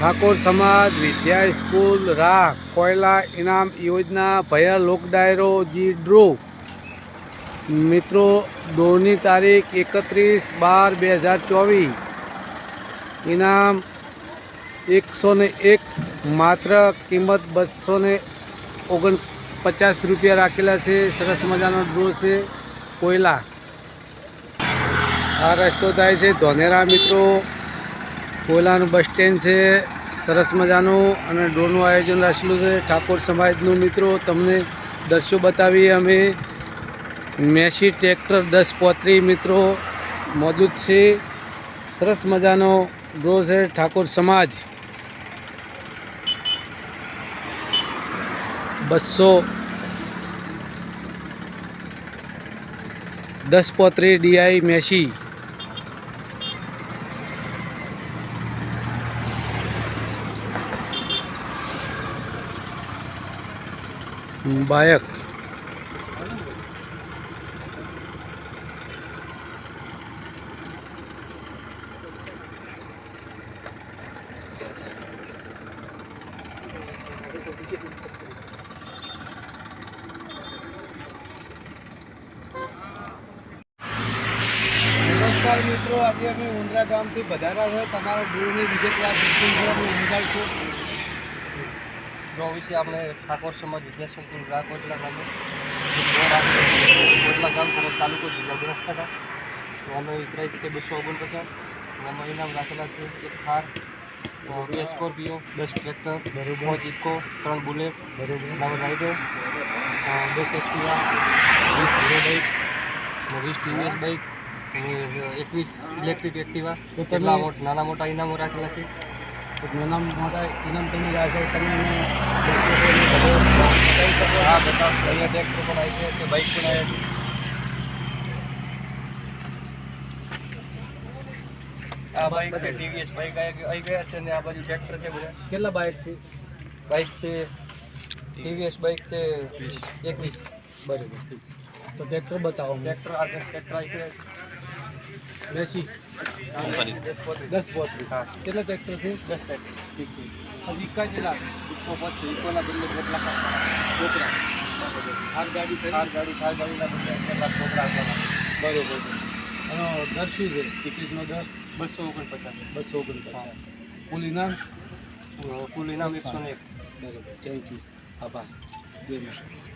ઠાકોર સમાજ, વિદ્યા સ્કૂલ, રાહ, કોયલા, ઇનામ યોજના, ભયા લોક જી ડ્રો. મિત્રો, દોની તારીખ એકત્રીસ બાર બે હજાર ચોવીસ. ઇનામ એકસો ને એક, માત્ર કિંમત બસો ને ઓગણ પચાસ રૂપિયા રાખેલા છે. સરસ મજાનો ડ્રો છે કોયલા. આ રસ્તો થાય છે ધોનેરા, મિત્રો. કોયલાનું બસ સ્ટેન્ડ છે, સરસ મજાનું અને ડ્રોનું આયોજન રાખેલું છે. ઠાકોર સમાજનું મિત્રો, તમને દ્રશ્યો બતાવીએ અમે. મેસી ટ્રેક્ટર દસ પોત્રી મિત્રો મોજૂદ છે. સરસ મજાનો ડ્રો છે ઠાકોર સમાજ. બસો દસ પોત્રી ડીઆઈ મેસી. બાયક. નમસ્કાર મિત્રો આજે અમે ઉંદરા ગામથી વધારા છે. તમારા ગુરુની શિક્ષણ છે. ડ્રો વિશે આપણે ઠાકોર સમાજ વિદ્યા સંકુલ રાકોટલા ગામે. કોટલા ગામ તરફ તાલુકો જિલ્લા બનાસકાંઠા. એક પ્રાઇસ છે બસો ઓગણપચાસ. આમાં ઇનામ રાખેલા છે. એક થાર બે સ્કોર્પિયો દસ ટ્રેક્ટર બરોબર. પાંચ ઇકો ત્રણ બુલેટ બરોબર. નવ રાઇડર દસ એક્ટિવા વીસ હીરો બાઇક વીસ ટીવીએસ બાઇક અને એકવીસ ઇલેક્ટ્રિક એક્ટિવા. કેટલા નાના મોટા ઇનામો રાખેલા છે. નાના મોટા ઇનામ તમે છો. તમે હા બધા અહીંયા ટ્રેક્ટર પણ આવી છે બાઇક પણ આવી આ બાઇક છે ટીવીએસ બાઇક આવી ગયા છે ને આ બાજુ ટ્રેક્ટર છે બધા કેટલા બાઇક છે? બાઇક છે ટીવીએસ બાઇક છે એકવીસ. બરોબર. તો ટ્રેક્ટર બતાવો. ટ્રેક્ટર આ ટ્રેક્ટર આવી ગયા બેસી દસ. દસ પોત્રી હા. કેટલા ટ્રેક્ટર છે? દસ ટ્રેક્ટર ઠીક છે. હજી ઇક્કા કેટલા ઇકો પચીસ ઇકોના બદલે કેટલા છોકરા. હાર ગાડી હાર ગાડી હાર ગાડીના બદલે કેટલા છોકરા આપવાના. બરોબર. એનો દર શું છે? ટિકિટનો દર? બસો ઓગણપચાસ. બસો ઓગણપચાસ. કુલ ઇનામ કુલ ઇનામ એકસો ને એક. બરોબર. થેન્ક યુ આભાર. બે મિનિટ